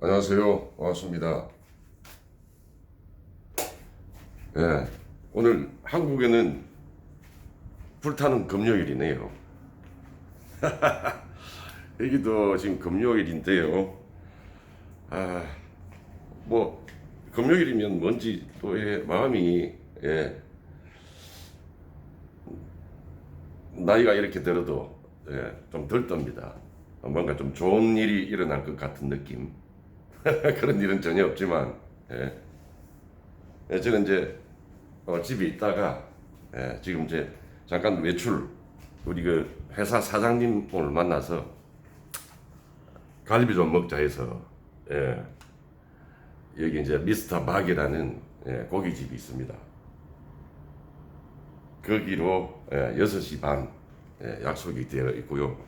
안녕하세요. 반갑습니다. 예, 오늘 한국에는 불타는 금요일이네요. 여기도 지금 금요일인데요. 아, 뭐, 금요일이면 뭔지 또 예, 마음이, 예, 나이가 이렇게 들어도, 예, 좀 들떴습니다. 뭔가 좀 좋은 일이 일어날 것 같은 느낌. 그런 일은 전혀 없지만, 예. 예, 저는 이제 어, 집에 있다가 예, 지금 이제 잠깐 외출 우리 그 회사 사장님 오늘 만나서 갈비 좀 먹자 해서 예, 여기 이제 미스터 박이라는 예, 고깃집이 있습니다. 거기로 예, 6시 반 예, 약속이 되어 있고요.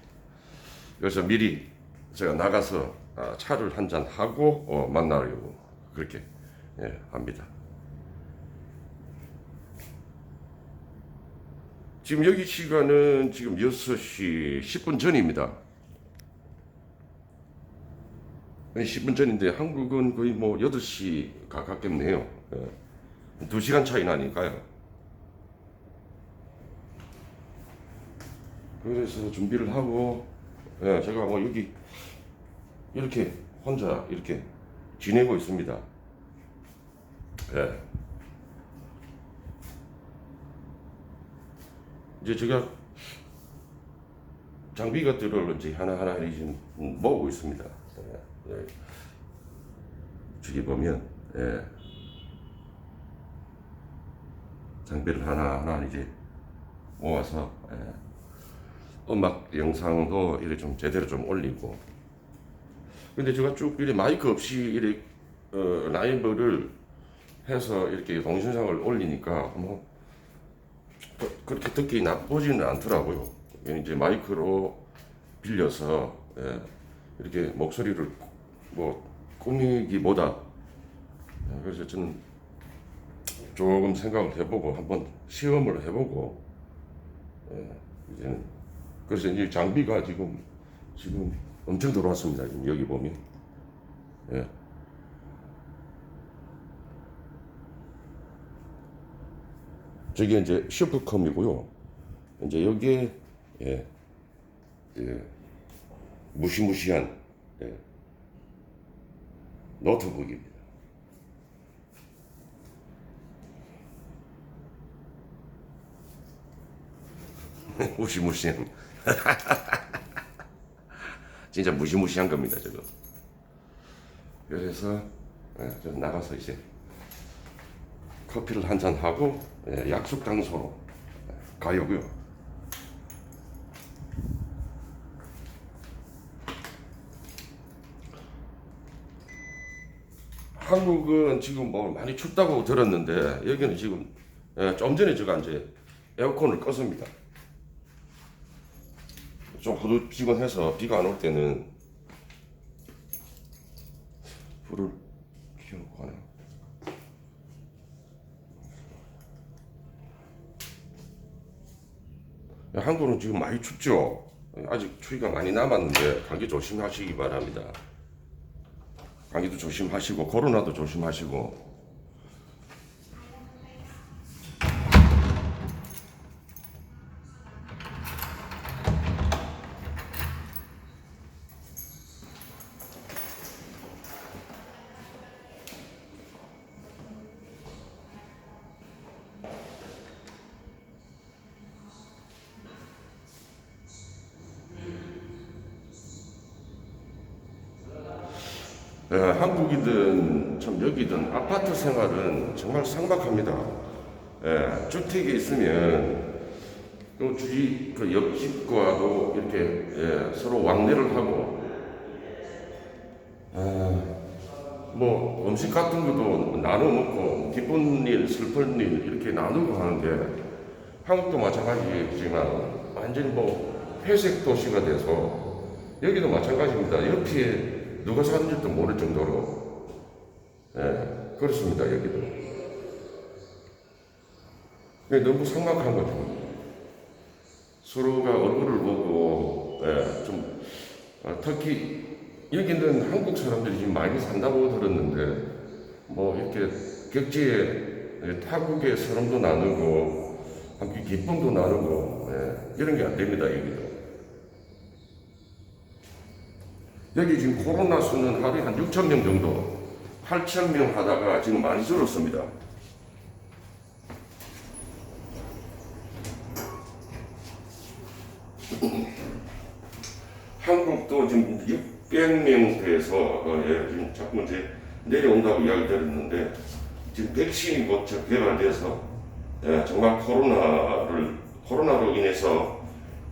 그래서 미리 제가 나가서 아, 차를 한 잔 하고 어, 만나려고 그렇게 예, 합니다. 지금 여기 시간은 지금 6시 10분 전입니다. 10분 전인데 한국은 거의 뭐 8시 가깝겠네요. 예. 2시간 차이 나니까요. 그래서 준비를 하고 예, 제가 뭐 여기 이렇게 혼자 이렇게 지내고 있습니다. 예. 이제 제가 장비 것들을 이제 하나하나 지금 모으고 있습니다. 예, 예. 저기 보면 예. 장비를 하나하나 이제 모아서 예. 음악 영상도 이렇게 좀 제대로 좀 올리고 근데 제가 쭉 이렇게 마이크 없이 이렇게 어, 라이브를 해서 이렇게 동영상을 올리니까 뭐 그- 그렇게 듣기 나쁘지는 않더라고요. 이제 마이크로 빌려서 예, 이렇게 목소리를 뭐 꾸미기보다 예, 그래서 저는 조금 생각을 해보고 한번 시험을 해보고 예, 이제는 그래서 이제 장비가 지금 지금 엄청 들어왔습니다. 지금 여기 보면 예. 저게 이제 슈퍼컴이고요. 이제 여기에 예, 예, 무시무시한 예, 노트북입니다. 무시무시한 진짜 무시무시한 겁니다 저거. 그래서 예, 좀 나가서 이제 커피를 한 잔 하고 예, 약속 장소로 가려고요. 한국은 지금 뭐 많이 춥다고 들었는데 여기는 지금 예, 좀 전에 제가 이제 에어컨을 껐습니다. 좀 후두지근해서 비가 안 올 때는 불을 켜놓고 하네요. 한국은 지금 많이 춥죠. 아직 추위가 많이 남았는데 감기 조심하시기 바랍니다. 감기도 조심하시고 코로나도 조심하시고. 예, 한국이든 참 여기든 아파트 생활은 정말 삭막합니다. 예, 주택에 있으면 그 주위 그 옆집과도 이렇게 예, 서로 왕래를 하고 아, 뭐 음식 같은 것도 나눠 먹고 기쁜 일, 슬픈 일 이렇게 나누고 하는데 한국도 마찬가지지만 완전히 뭐 회색 도시가 돼서 여기도 마찬가지입니다. 옆에 누가 사는지도 모를 정도로. 예, 그렇습니다 여기도. 예, 너무 삭막한 거죠. 서로가 얼굴을 보고 예, 좀 아, 특히 여기는 한국 사람들이 지금 많이 산다고 들었는데 뭐 이렇게 격지에 타국의 서름도 나누고 함께 기쁨도 나누고 예, 이런 게 안 됩니다 여기도. 여기 지금 코로나 수는 하루에 한 6천 명 정도, 8천 명 하다가 지금 많이 줄었습니다. 한국도 지금 600명대에서 어, 예, 지금 자꾸 이제 내려온다고 이야기 들었는데 지금 백신이 곧 저- 개발돼서 예, 정말 코로나를 코로나로 인해서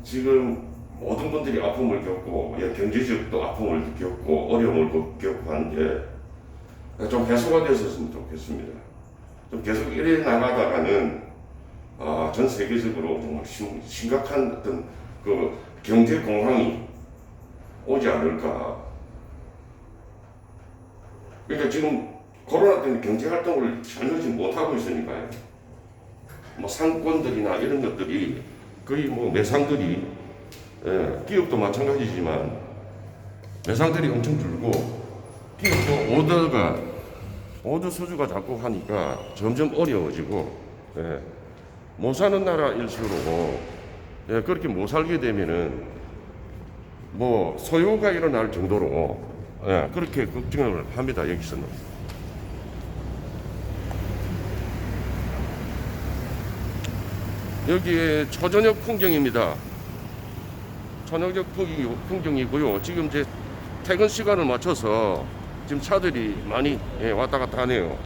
지금 모든 분들이 아픔을 겪고 예, 경제적도 아픔을 겪고 어려움을 겪- 겪고 하는데 좀 해소가 됐었으면 좋겠습니다. 좀 계속 이래 나가다가는 아, 전 세계적으로 정말 심, 심각한 어떤 그 경제 공황이 오지 않을까. 그러니까 지금 코로나 때문에 경제 활동을 전혀 지금 못 하고 있으니까요. 뭐 상권들이나 이런 것들이 거의 뭐 매상들이 예, 기업도 마찬가지지만 매상들이 엄청 줄고 기업도 오더가 오더 수주가 자꾸 하니까 점점 어려워지고 예, 못 사는 나라일수록 예, 그렇게 못 살게 되면은 뭐 소요가 일어날 정도로 예, 그렇게 걱정을 합니다 여기서는. 여기에 초저녁 풍경입니다. 저녁 풍경이- 풍경이고요. 지금 이제 퇴근 시간을 맞춰서 지금 차들이 많이 예, 왔다 갔다 하네요.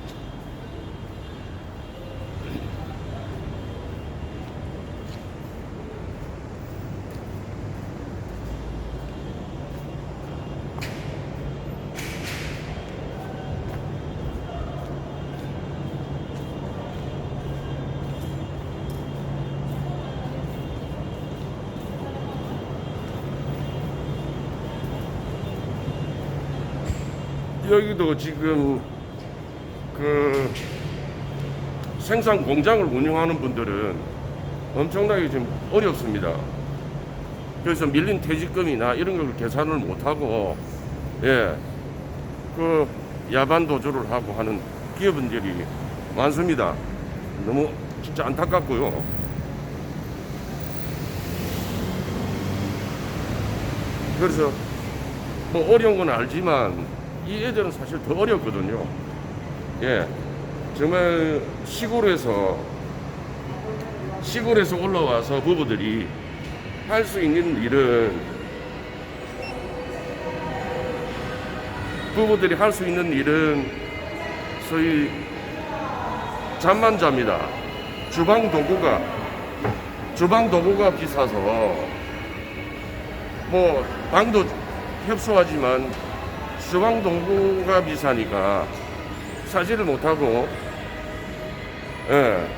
여기도 지금 그 생산 공장을 운영하는 분들은 엄청나게 좀 어렵습니다. 그래서 밀린 퇴직금이나 이런 걸 계산을 못하고 예, 그 야반 도주를 하고 하는 기업인들이 많습니다. 너무 진짜 안타깝고요. 그래서 뭐 어려운 건 알지만 이 애들은 사실 더 어렵거든요. 예. 정말 시골에서 시골에서 올라와서 부부들이 할 수 있는 일은 부부들이 할 수 있는 일은 소위 잠만 잡니다. 주방 도구가 주방 도구가 비싸서 뭐 방도 협소하지만 주방 도구가 비싸니까 사지를 못하고 예.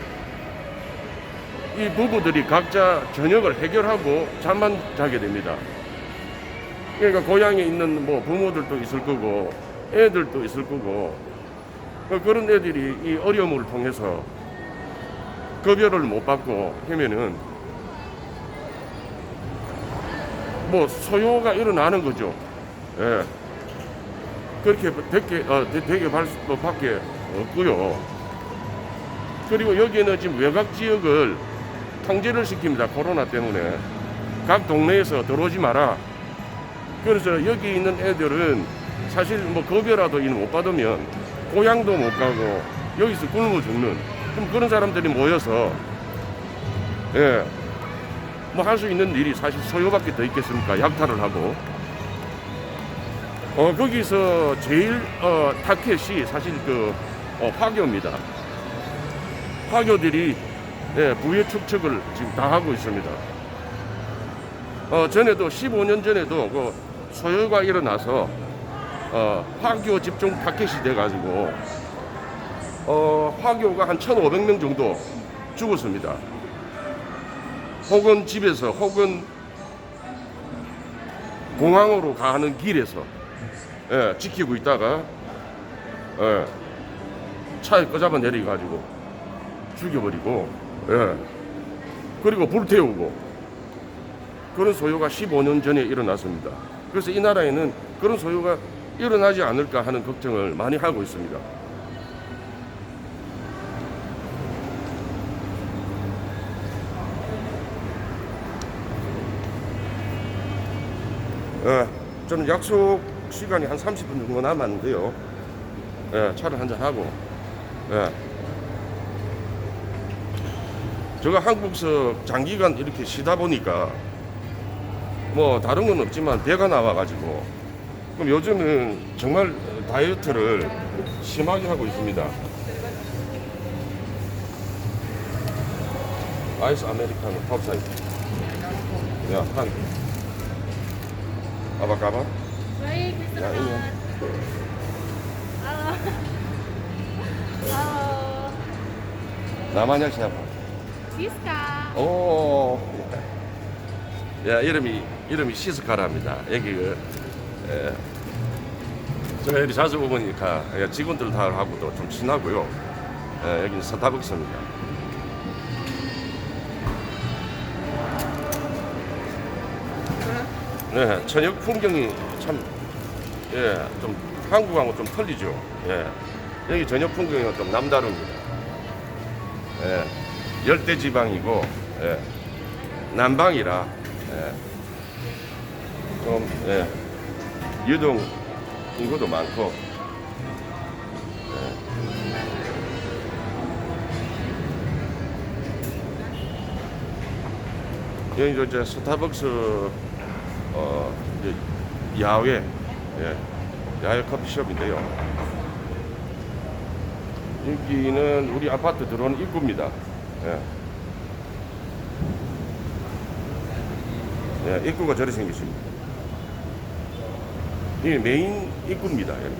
이 부부들이 각자 저녁을 해결하고 잠만 자게 됩니다. 그러니까 고향에 있는 뭐 부모들도 있을 거고 애들도 있을 거고 그 그런 애들이 이 어려움을 통해서 급여를 못 받고 하면은 뭐 소요가 일어나는 거죠. 예. 그렇게 되게, 어, 되- 되게 발 수- 밖에 없고요. 그리고 여기는 지금 외곽 지역을 통제를 시킵니다. 코로나 때문에. 각 동네에서 들어오지 마라. 그래서 여기 있는 애들은 사실 뭐 급여라도 일못 받으면 고향도 못 가고 여기서 굶어 죽는 그럼 그런 사람들이 모여서 예. 뭐 할 수 있는 일이 사실 소요밖에 더 있겠습니까? 약탈을 하고. 어, 거기서 제일, 어, 타켓이 사실 그, 어, 화교입니다. 화교들이, 예, 부의 축척을 지금 다 하고 있습니다. 어, 전에도, 15년 전에도 그 소요가 일어나서, 어, 화교 집중 타켓이 돼가지고, 어, 화교가 한 1,500명 정도 죽었습니다. 혹은 집에서, 혹은 공항으로 가는 길에서, 예, 지키고 있다가 예, 차에 끄잡아 내려가지고 죽여버리고 예, 그리고 불태우고 그런 소요가 15년 전에 일어났습니다. 그래서 이 나라에는 그런 소요가 일어나지 않을까 하는 걱정을 많이 하고 있습니다. 예, 저는 약속 시간이 한 30분 정도 남았는데요. 예, 차를 한잔 하고, 예. 제가 한국서 장기간 이렇게 쉬다 보니까 뭐 다른 건 없지만 배가 나와가지고 그럼 요즘은 정말 다이어트를 심하게 하고 있습니다. 아이스 아메리카노 사이즈. 야, 한. 아바까바? Baik. Khan. Halo. Halo. 남한약 시아파. Siska. 오. 야, 이름이, 이름이 시스카랍니다. 여기 그, 예. 여기 자주 오보니까 예, 직원들하고도 좀 친하고요. 예, 여기는 스타벅스입니다. 네, 저녁 풍경이 참, 예, 좀 한국하고 좀 틀리죠. 예. 여기 저녁 풍경이 좀 남다릅니다. 예. 열대 지방이고, 예. 남방이라, 예. 좀, 예. 유동 인구도 많고, 예. 여기 저 스타벅스 어, 이제 야외, 예, 야외 커피숍인데요. 여기는 우리 아파트 들어오는 입구입니다. 예. 예, 입구가 저리 생겼습니다. 이게 메인 입구입니다. 여기.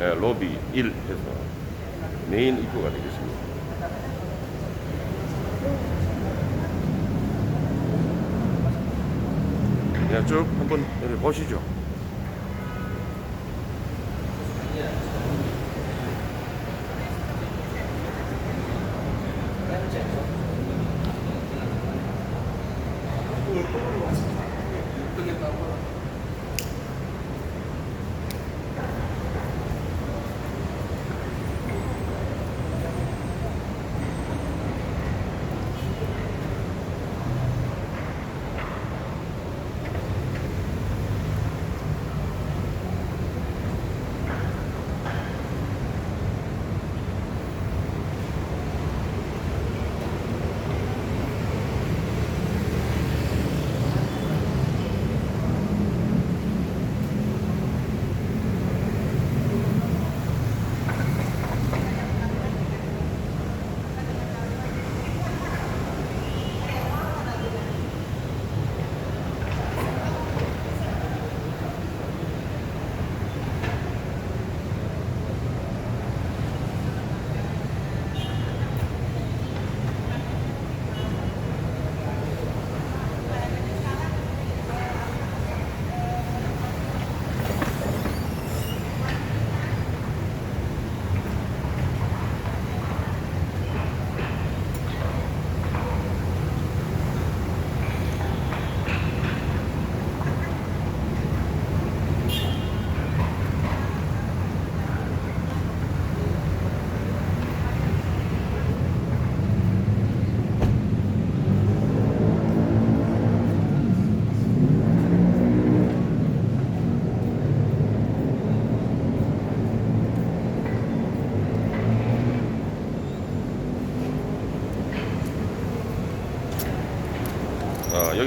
예, 로비 1 해서 메인 입구가 되겠습니다. 예, 쭉 한번 보시죠.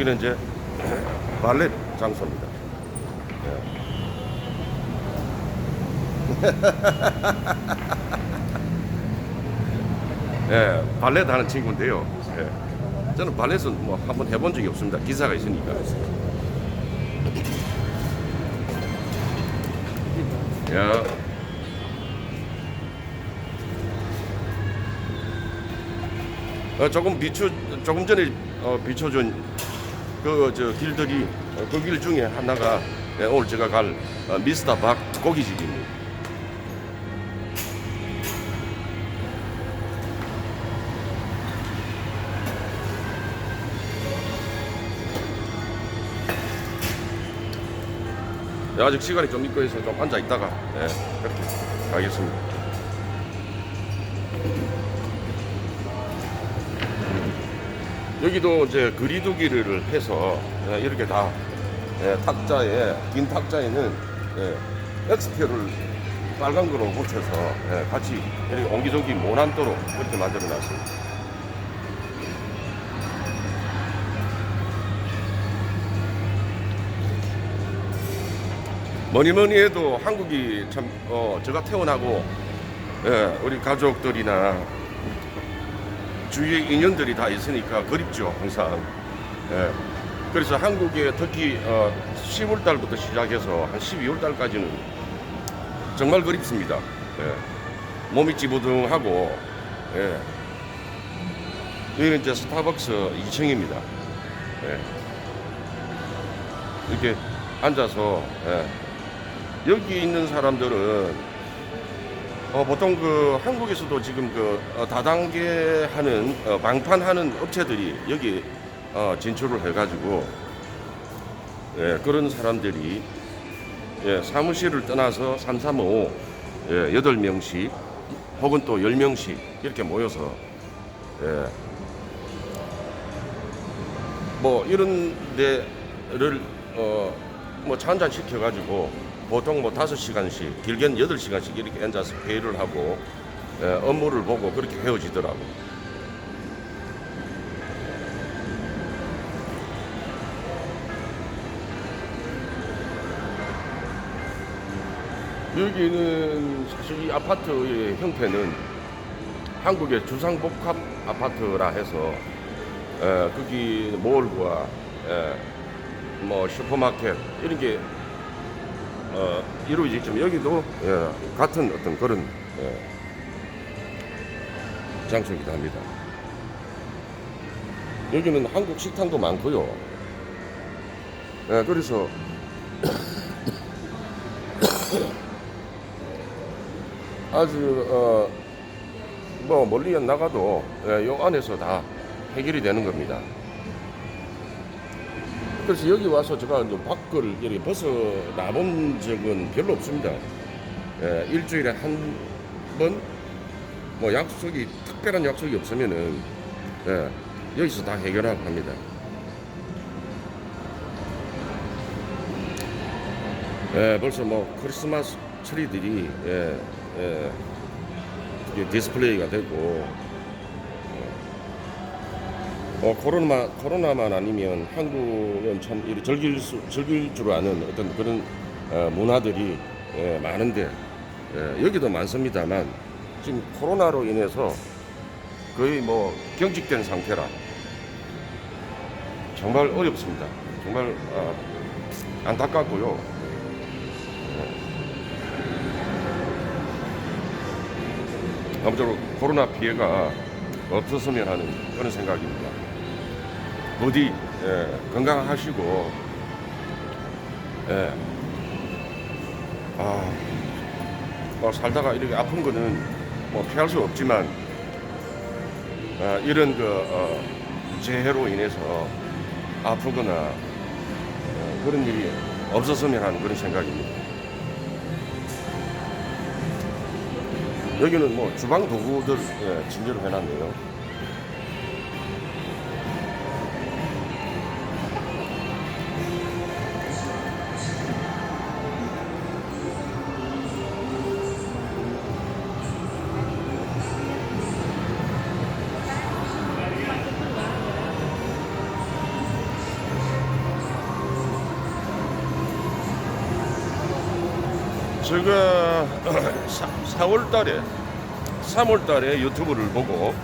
여기는 이제 발렛 장소입니다. 예, 예, 발렛 하는 친구인데요. 예. 저는 발렛은 뭐 한번 해본 적이 없습니다. 기사가 있으니까. 야. 어, 조금 비춰 조금 전에 어, 비춰준 그 저 길들이 어, 그길 중에 하나가 예, 오늘 제가 갈 어, 미스터 박 고기집입니다. 예, 아직 시간이 좀 있고 해서 좀 앉아 있다가 예, 그렇게 가겠습니다. 여기도 이제 그리두기를 해서 예, 이렇게 다 예, 탁자에 긴 탁자에는 예, X표를 빨간 거로 붙여서 예, 같이 이렇게 옹기종기 못 앉도록 그렇게 만들어 놨습니다. 뭐니 뭐니 해도 한국이 참 어, 제가 태어나고 예, 우리 가족들이나 주위에 인연들이 다 있으니까 그립죠 항상. 예. 그래서 한국에 특히 어, 10월 달부터 시작해서 한 12월 달까지는 정말 그립습니다. 예. 몸이 찌부둥하고 예. 여기는 이제 스타벅스 2층입니다. 예. 이렇게 앉아서 예. 여기 있는 사람들은 어, 보통 그 한국에서도 지금 그 어, 다단계 하는 어, 방판하는 업체들이 여기 어, 진출을 해가지고 예, 그런 사람들이 예, 사무실을 떠나서 3, 3, 5, 예, 8명씩 혹은 또 10명씩 이렇게 모여서 예, 뭐 이런 데를 어, 뭐 차 한잔 시켜가지고 보통 뭐 다섯 시간씩 길게는 여덟 시간씩 이렇게 앉아서 회의를 하고 예, 업무를 보고 그렇게 헤어지더라고. 여기는 사실 이 아파트의 형태는 한국의 주상복합 아파트라 해서 에, 거기 몰과 에, 뭐 슈퍼마켓 이런 게 어, 이루어지지만 여기도 예, 같은 어떤 그런 예, 장소이기도 합니다. 여기는 한국 식당도 많고요. 예, 그래서 아주 어, 뭐 멀리 안 나가도 예, 요 안에서 다 해결이 되는 겁니다. 그래서 여기 와서 제가 이제 밖을 이렇게 벗어 나본 적은 별로 없습니다. 예, 일주일에 한 번, 뭐 약속이, 특별한 약속이 없으면은, 예, 여기서 다 해결하고 합니다. 예, 벌써 뭐 크리스마스 트리들이, 예, 예, 디스플레이가 되고, 어, 코로나, 코로나만 아니면 한국은 참 즐길, 수, 즐길 줄 아는 어떤 그런 어, 문화들이 예, 많은데 예, 여기도 많습니다만 지금 코로나로 인해서 거의 뭐 경직된 상태라 정말 어렵습니다. 정말 어, 안타깝고요. 예. 아무쪼록 코로나 피해가 없었으면 하는 그런 생각입니다. 부디 예, 건강하시고 예. 아, 뭐 살다가 이렇게 아픈 거는 뭐 피할 수 없지만 아, 이런 그 어, 재해로 인해서 아프거나 어, 그런 일이 없었으면 하는 그런 생각입니다. 여기는 뭐 주방 도구들 예, 진열을 해놨네요. 4월 달에 3월 달에 유튜브를 보고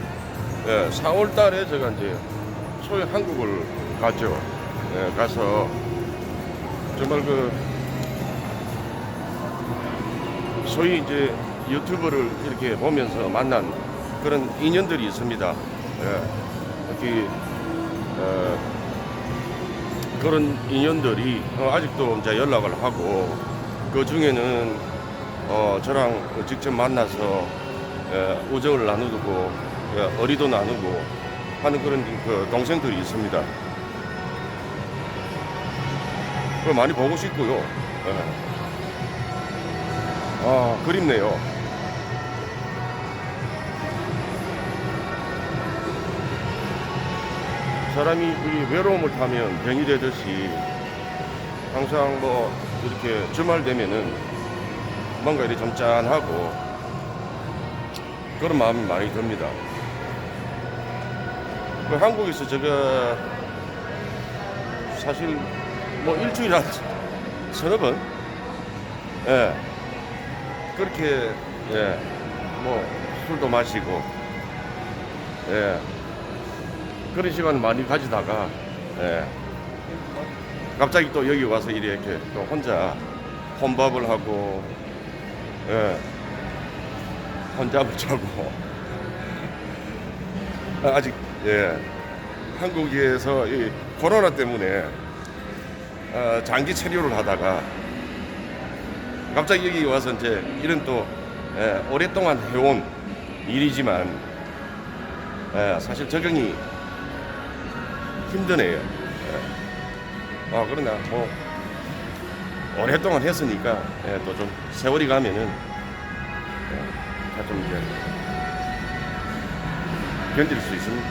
예, 4월 달에 제가 이제 소위 한국을 갔죠. 예, 가서 정말 그 소위 이제 유튜브를 이렇게 보면서 만난 그런 인연들이 있습니다. 예, 특히 어, 그런 인연들이 어, 아직도 이제 연락을 하고 그 중에는 어, 저랑 직접 만나서 예, 우정을 나누고 예, 어리도 나누고 하는 그런 그 동생들이 있습니다. 그걸 많이 보고 싶고요. 예. 아, 그립네요. 사람이 이 외로움을 타면 병이 되듯이 항상 뭐 이렇게 주말 되면은 뭔가 좀 짠하고 그런 마음이 많이 듭니다. 그 한국에서 제가 사실 뭐 일주일에 한 서너 번 예. 그렇게 예. 뭐 술도 마시고 예. 그런 시간을 많이 가지다가 예. 갑자기 또 여기 와서 이렇게 또 혼자 혼밥을 하고 예. 혼밥을 자고 아, 아직 예. 한국에서 이 코로나 때문에 어, 장기 체류를 하다가 갑자기 여기 와서 이제 이런 또 예, 오랫동안 해온 일이지만 예, 사실 적응이 힘드네요. 예. 아 그러나 뭐 오랫동안 했으니까 예, 또좀 세월이 가면은 예, 다좀 이제 견딜 수 있습니다.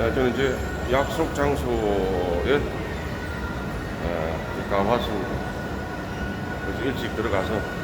예, 저는 이제 약속 장소에 예, 가봤습니다. 그래서 일찍 들어가서 예,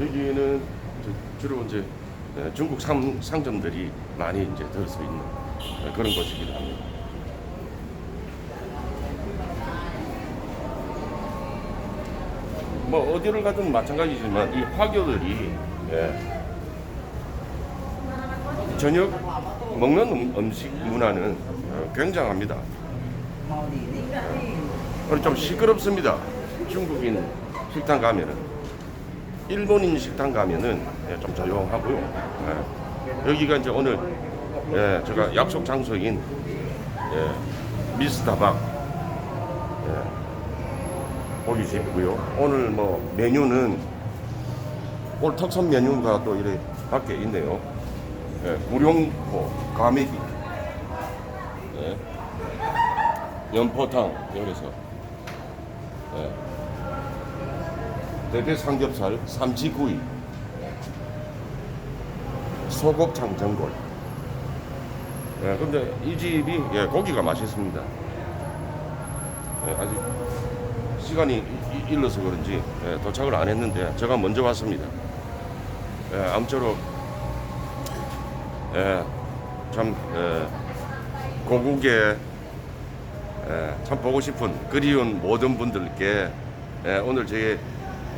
여기는 저- 주로 이제 예, 중국 상, 상점들이 많이 이제 들어서 있는 예, 그런 곳이기도 합니다. 뭐 어디를 가든 마찬가지지만 이 화교들이 예, 저녁 먹는 음- 음식 문화는 어, 굉장합니다. 좀 시끄럽습니다. 중국인 식당 가면은 일본인 식당 가면은 예, 좀 조용하고요. 예. 여기가 이제 오늘 예, 제가 약속 장소인 예, 미스다박 예, 고깃집이고요. 오늘 뭐 메뉴는 오늘 특선 메뉴가 또 이렇게 밖에 있네요. 예, 구룡포 가메기 예. 연포탕 여기서 예. 대대 삼겹살 삼치구이 소곱창 전골. 예, 근데 이 집이 예, 고기가 맛있습니다. 예, 아직 시간이 일러서 그런지 예, 도착을 안 했는데 제가 먼저 왔습니다. 예, 아무쪼록 예, 참 예, 고국에 예, 참 보고 싶은 그리운 모든 분들께 예, 오늘 제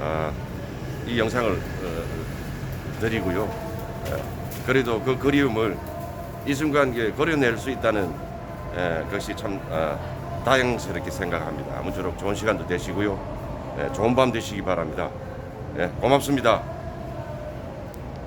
아, 이 영상을 어, 드리고요. 예, 그래도 그 그리움을 이 순간 에 걸어낼 수 있다는 예, 것이 참 아, 다행스럽게 생각합니다. 아무쪼록 좋은 시간도 되시고요. 예, 좋은 밤 되시기 바랍니다. 예, 고맙습니다.